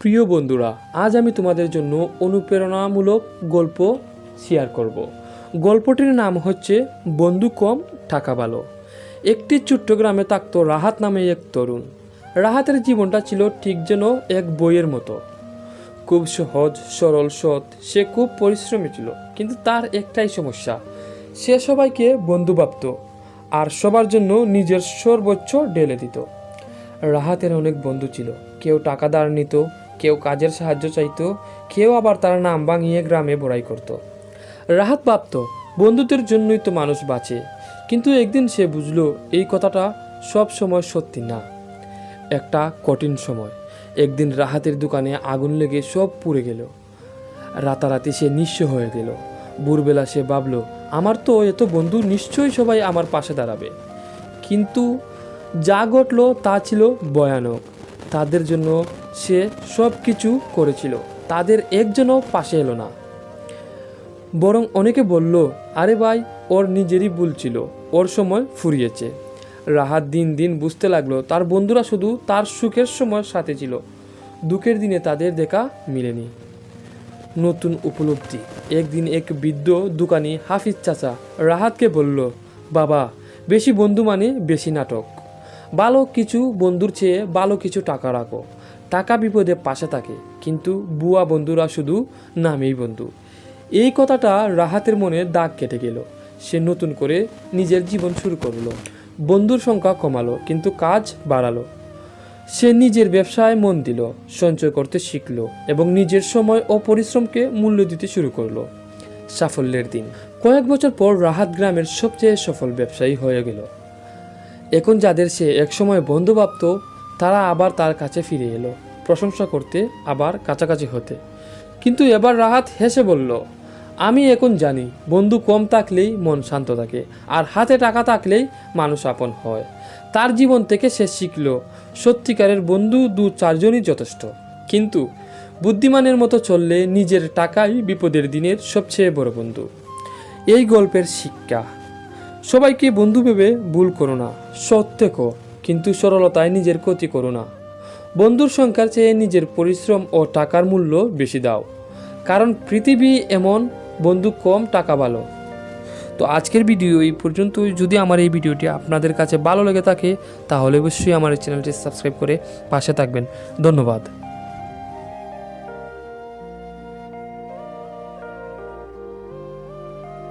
প্রিয় বন্ধুরা, আজ আমি তোমাদের জন্য অনুপ্রেরণামূলক গল্প শেয়ার করব। গল্পটির নাম হচ্ছে বন্ধু কম, টাকা ভালো। একটি ছোট্ট গ্রামে থাকতো রাহাত নামে এক তরুণ। রাহাতের জীবনটা ছিল ঠিক যেন এক বইয়ের মতো। খুব সহজ, সরল সৎ, সে খুব পরিশ্রমী ছিল, কিন্তু তার একটাই সমস্যা, সে সবাইকে বন্ধু ভাবত আর সবার জন্য নিজের সর্বোচ্চ ঢেলে দিত। রাহাতের অনেক বন্ধু ছিল, কেউ টাকা ধার নিত কেউ কাজের সাহায্য চাইতো, কেউ আবার তার নাম ভাঙিয়ে গ্রামে বড়াই করত। রাহাত ভাবত, বন্ধুদের জন্যই তো মানুষ বাঁচে। কিন্তু একদিন সে বুঝলো, এই কথাটা সব সময় সত্যি না। একটা কঠিন সময়। একদিন রাহাতের দোকানে আগুন লেগে সব পুড়ে গেল। রাতারাতি সে নিঃস্ব হয়ে গেল। ভোরবেলা সে ভাবলো, আমার তো এত বন্ধু নিশ্চয়ই সবাই আমার পাশে দাঁড়াবে। কিন্তু যা ঘটলো তা ছিল ভয়ানক। তাদের জন্য সে সব কিছু করেছিল। তাদের একজনও পাশে এলো না। বরং অনেকে বলল, আরে ভাই, ওর নিজেরই ভুল ছিল। ওর সময় ফুরিয়েছে। রাহাত দিন দিন বুঝতে লাগল, তার বন্ধুরা শুধু তার সুখের সময় সাথে ছিল। দুঃখের দিনে তাদের দেখা মিলেনি। নতুন উপলব্ধি। একদিন এক বৃদ্ধ দোকানি হাফিজ চাচা রাহাতকে বলল, বাবা, বেশি বন্ধু মানে বেশি নাটক। ভালো কিছু বন্ধুর চেয়ে ভালো কিছু টাকা রাখো। টাকা বিপদে পাশে থাকে, কিন্তু বুয়া বন্ধুরা শুধু নামেই বন্ধু। এই কথাটা রাহাতের মনে দাগ কেটে গেল। সে নতুন করে নিজের জীবন শুরু করল। বন্ধুর সংখ্যা কমালো, কিন্তু কাজ বাড়ালো। সে নিজের ব্যবসায় মন দিল, সঞ্চয় করতে শিখলো এবং নিজের সময় ও পরিশ্রমকে মূল্য দিতে শুরু করল। সাফল্যের দিন। কয়েক বছর পর রাহাত গ্রামের সবচেয়ে সফল ব্যবসায়ী হয়ে গেল। এখন যাদের সে একসময় বন্ধু ভাবত তারা আবার তার কাছে ফিরে এলো, প্রশংসা করতে, আবার কাছাকাছি হতে। কিন্তু এবার রাহাত হেসে বলল, আমি এখন জানি, বন্ধু কম থাকলেই মন শান্ত থাকে, আর হাতে টাকা থাকলেই মানুষ আপন হয়। তার জীবন থেকে সে শিখল, সত্যিকারের বন্ধু দু চারজনই যথেষ্ট। কিন্তু বুদ্ধিমানের মতো চললে নিজের টাকাই বিপদের দিনের সবচেয়ে বড় বন্ধু। এই গল্পের শিক্ষা। সবাইকে বন্ধু ভেবে ভুল করো না সৎ কিন্তু সরলতায় নিজের ক্ষতি করো না। বন্ধুর সংখ্যার চেয়ে নিজের পরিশ্রম ও টাকার মূল্য বেশি দাও, কারণ পৃথিবী এমন, বন্ধু কম, টাকা ভালো। তো আজকের ভিডিও এই পর্যন্ত যদি আমার এই ভিডিওটি আপনাদের কাছে ভালো লেগে থাকে, তাহলে অবশ্যই আমার এই চ্যানেলটি সাবস্ক্রাইব করে পাশে থাকবেন। ধন্যবাদ।